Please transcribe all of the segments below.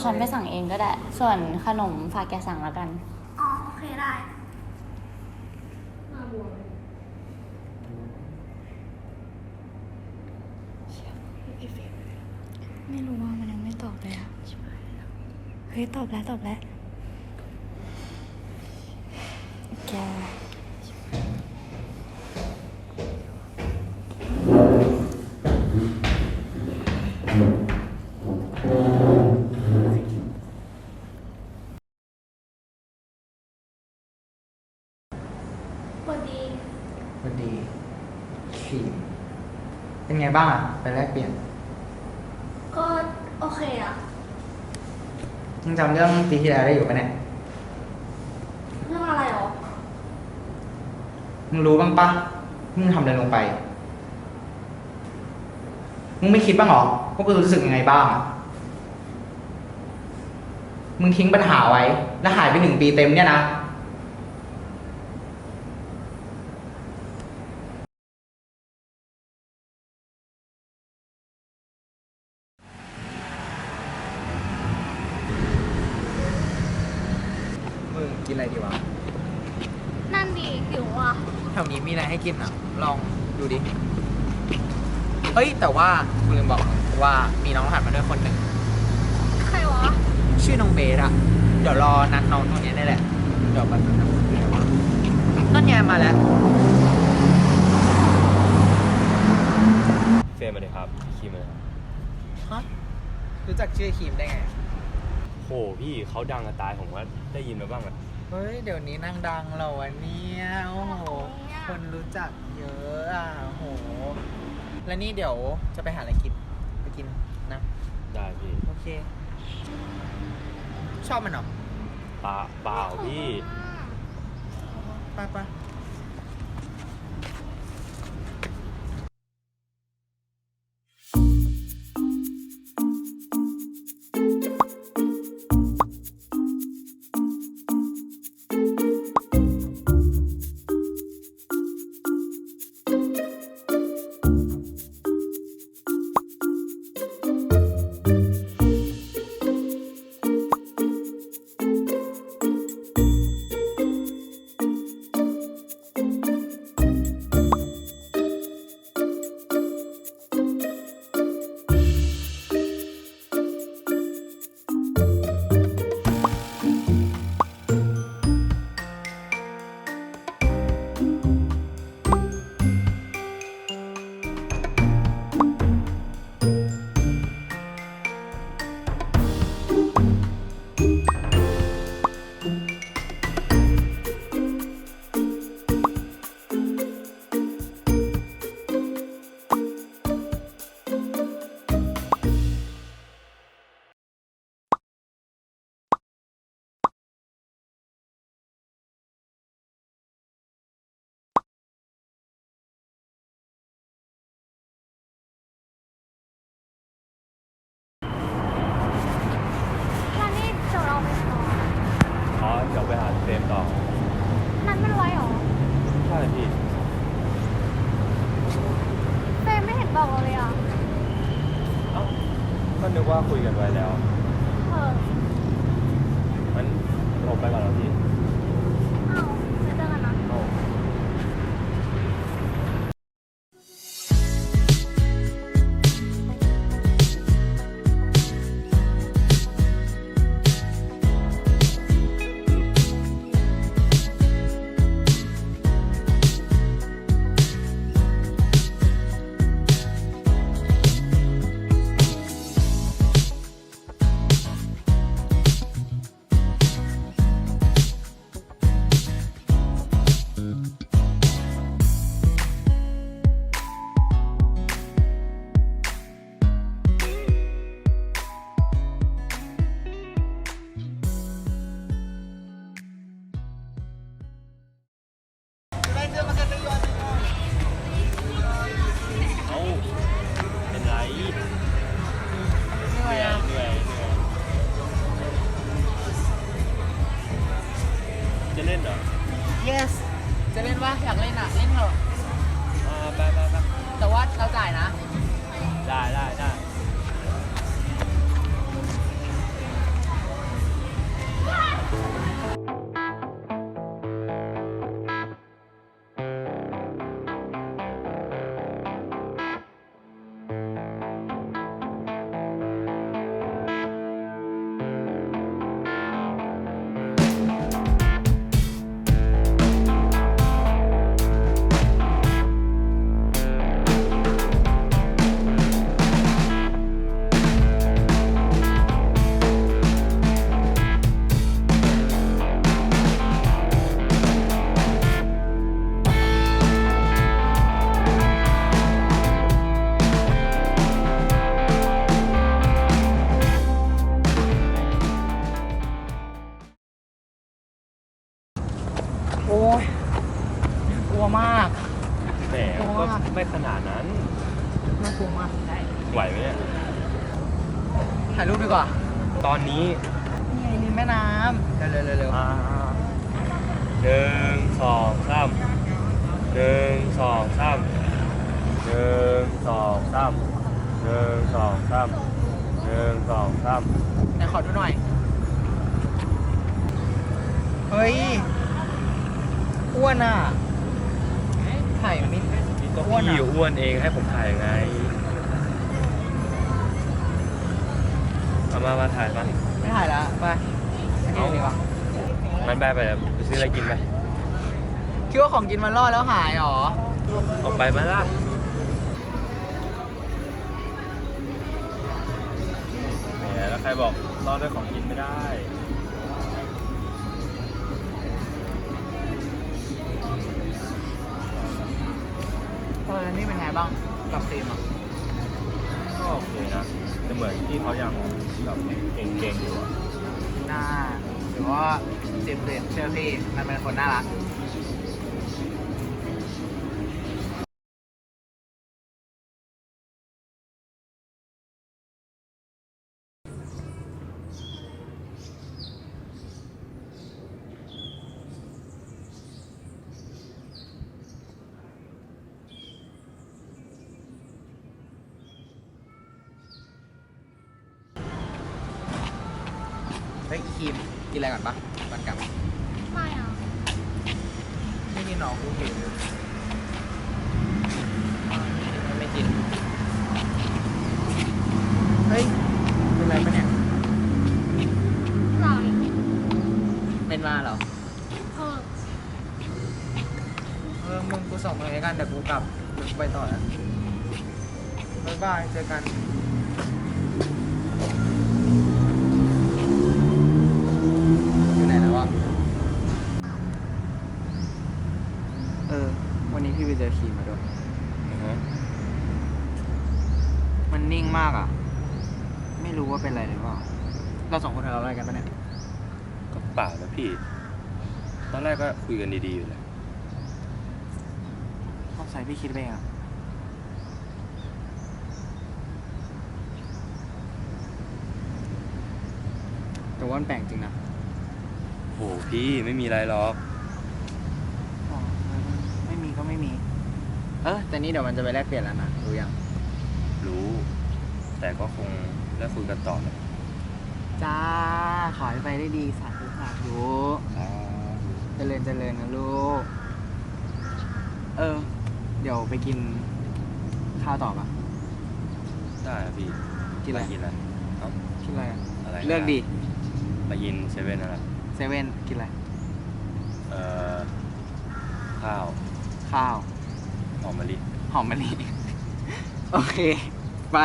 น้ำเดี๋ยวฉันไปสั่งเองก็ได้ ส่วนขนมฝากแกสั่งแล้วกัน อ๋อโอเคได้ไม่รู้ว่ามันยังไม่ตอบเลยอะเฮ้ยตอบแล้วตอบแล้ว สวัสดีขีเป็นไงบ้างอะไปแลกเปลี่ยนก็โอเคอะยังจำเรื่องปีที่แล้วได้อยู่ปะเนี่ยเรื่องอะไรหรอมึงรู้บ้างปะมึงทำอะไรลงไป มึงไม่คิดบ้างเหรอว่ากูรู้สึกยังไงบ้างอะมึงทิ้งปัญหาไว้ แล้วหายไปหนึ่งปีเต็มเนี่ยนะ มึง กินอะไรดีวะนั่นดีหิวอะแถวนี้มีอะไรให้กินอะ ลองดูดิ เฮ้ย แต่ว่ากูลืมบอกว่ามีน้องรหัสมาด้วยคนหนึ่ง ใครวะ ชื่อน้องเบสอะเดี๋ยวรอนัดน้องตรงนี้ได้แหละ เดี๋ยวแบบนั่นไงมาแล้ว เฟรมมาเลยครับคีมเลยครับฮะ รู้จักชื่อครีมได้ไง โหพี่เขาดังกันตายผมว่าได้ยินมาบ้างอะ เฮ้ย เดี๋ยวนี้นั่งดังเหรอวะเนี่ยโอ้โห คนรู้จักเยอะอะโอ้โห แล้วนี่เดี๋ยวจะไปหาอะไรกิน ไปกินนะ ได้พี่โอเค ชอบมันเหรอเปล่าเปล่าพี่ ไปไปแนึกว่าคุยกันไว้แล้ว เออมันผมไปก่อนแล้วพี่ สองสามหนึ่งสองสามหนึ่งสองสามไหนขอดูหน่อย เฮ้ย อ้วนอะถ่ายมิดก็อ้วนอะพี่อ้วนเองให้ผมถ่ายยังไงเอามามาถ่ายมาไม่ถ่ายแล้วไปอันนี้ดีกว่ามันไปไปเดี๋ยวไปซื้ออะไรกินไปคิดว่าของกินมันรอดแล้วหายเหรอ ออกไปมาล่ะ รบอกรอดด้วยของกินไม่ได้ เออนี่เป็นไงบ้างกับฟิล์มอะก็โอเคนะแต่เหมือนที่เขายังแบบเก่งๆอยู่อะน่าหรือว่าเจมส์เรนเชื่อพี่มันเป็นคนน่ารัก เฮ้ยอีครีม กิ นอะไรก่อนปะก่อนกลับไม่อะไม่กินหรอกกูหิวไม่กินเฮ้ยเป็นไรปะเนี่ยหลังเป็นมาเหรอเออเออมึงกูส่งมาเลยกันเดี๋ยวกูกลับเดี๋ยวกูไปต่อนะบ๊ายบายเจอกัน นนิ่งมากอะ ไม่รู้ว่าเป็นอะไรหรือเปล่า เราสองคนทะเลาะอะไรกันปะเนี่ย ก็เปล่านะพี่ ตอนแรกก็คุยกันดีๆอยู่เลยต้องใส่พี่คิดไปเองอะ แต่ว่ามันแปลกจริงนะโหพี่ไม่มีอะไรหรอก อ๋อไม่มีก็ไม่มี เออแต่นี่เดี๋ยวมันจะไปแลกเปลี่ยนแล้วนะรู้ยังรู้ แต่ก็คงได้คุยกันต่อแหละจ้า ขอให้ไปได้ดีสาธุสาธุเจริญเจริญนะลูก เออ เดี๋ยวไปกินข้าวต่อปะได้นะพี่กินอะไร ปกินอะไรเอ้ากินอะไรอะอะไรเลือกดีไปกินเซเว่นอะไรเซเว่นกินอะไร เอ่อข้าวข้าว หอมมะลิ หอมมะลิ โอเค ไป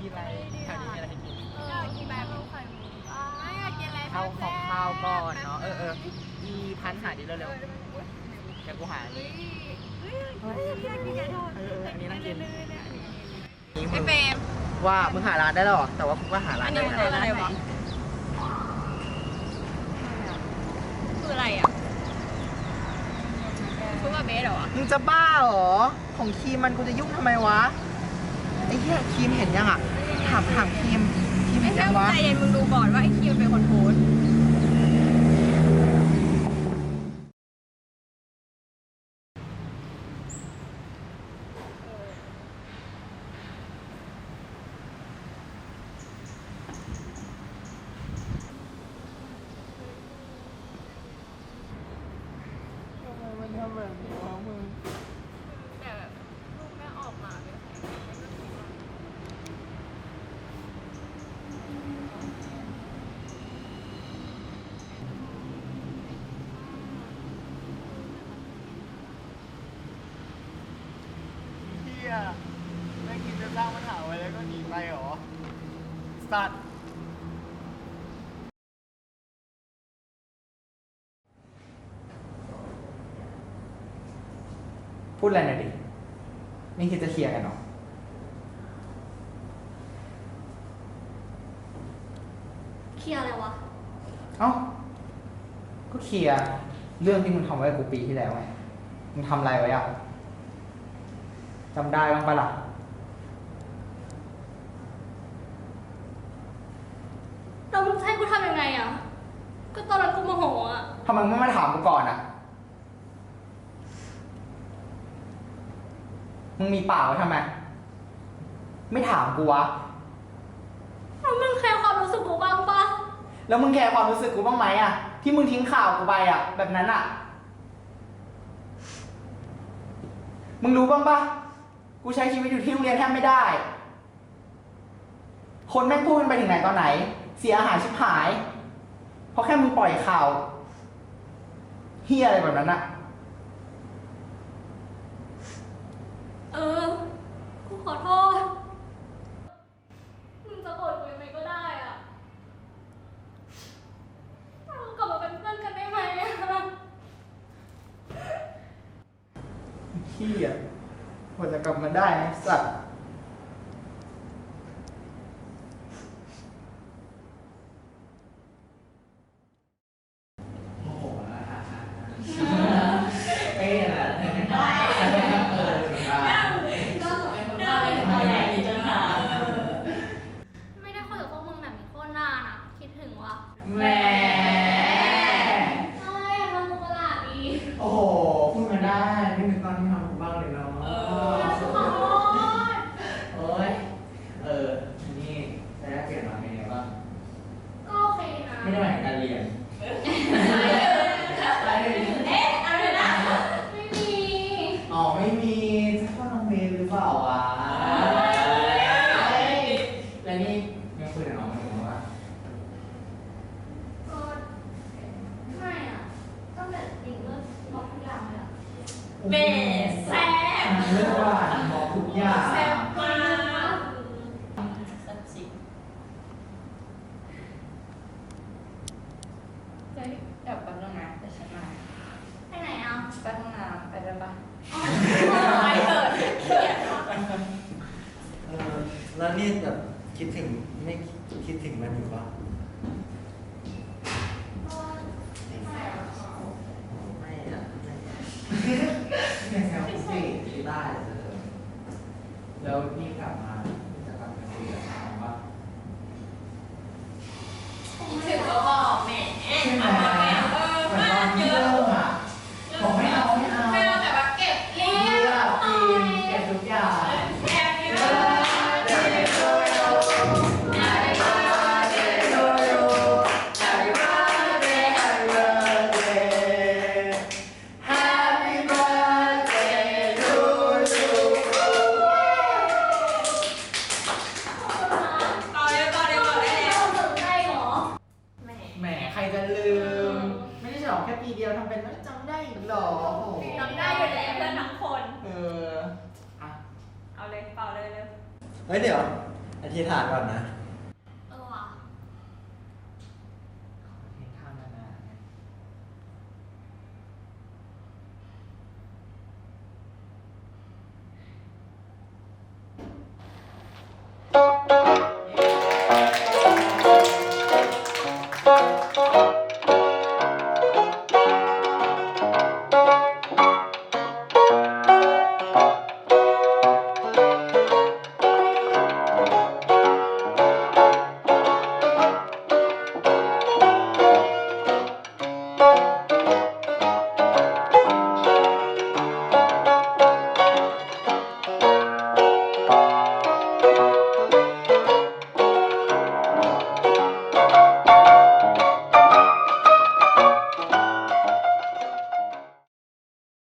กินอะไรแถวนี้มีอะไรให้กิน อยากกินแบบไข่มุกอะอยากกินอะไร ข้าวของข้าวก่อนเนาะ เออเออันหาดิเร็วๆเดี๋ยวกูหาอันนี้ยเฮ้ยอยากกินยาทอดเออเอออันนี้น่ากินพี่เฟรมว่ามึงหาร้านได้แล้วเหรอแต่ว่ากูก็หาร้านได้นี้มันอะไรวะคืออะไรอะคือว่าเบสเหรอวะมึงจะบ้าเหรอ ของครีมมันกูจะยุ่งทำไมวะไอ้เหี้ยครีมเห็นยังอะถามถามครีมครีมไม่เห็นใช่ยังมึงวะใจเย็นมึงดูก่อนว่าไอ้คิวเป็นคนโพสต์ัตว์พูดอะไรนะดินี่คือจะเคลียร์กันเหรอ เคลียอะไรวะ เอ้า ก็เคลียเรื่องที่มึงทำไว้กูปีที่แล้วไง มึงทำอะไรไว้อะจำได้บ้างปะล่ะ มึงไม่มาถามกูก่อนอะ มึงมีปากไวทำไม ไม่ถามกูวะ แล้วมึงแคร์ความรู้สึกกูบ้างปะแล้วมึงแคร์ความรู้สึกกูบ้างไหมอะ ที่มึงทิ้งข่าวกูไปอะ แบบนั้นอะ มึงรู้บ้างปะกูใช้ชีวิตอยู่ที่โรงเรียนแทบไม่ได้ คนแม่งพูดกันไปถึงไหนตอนไหน เสียอาหารชิบหาย เพราะแค่มึงปล่อยข่าว hiya de banana ที่แบบคิดถึงไม่คิดถึงมันอยู่ปะ ทั้งคน เอออะเอาเลยเป่าเลยเลยเฮ้ยเดี๋ยวอธิษฐานก่อนนะ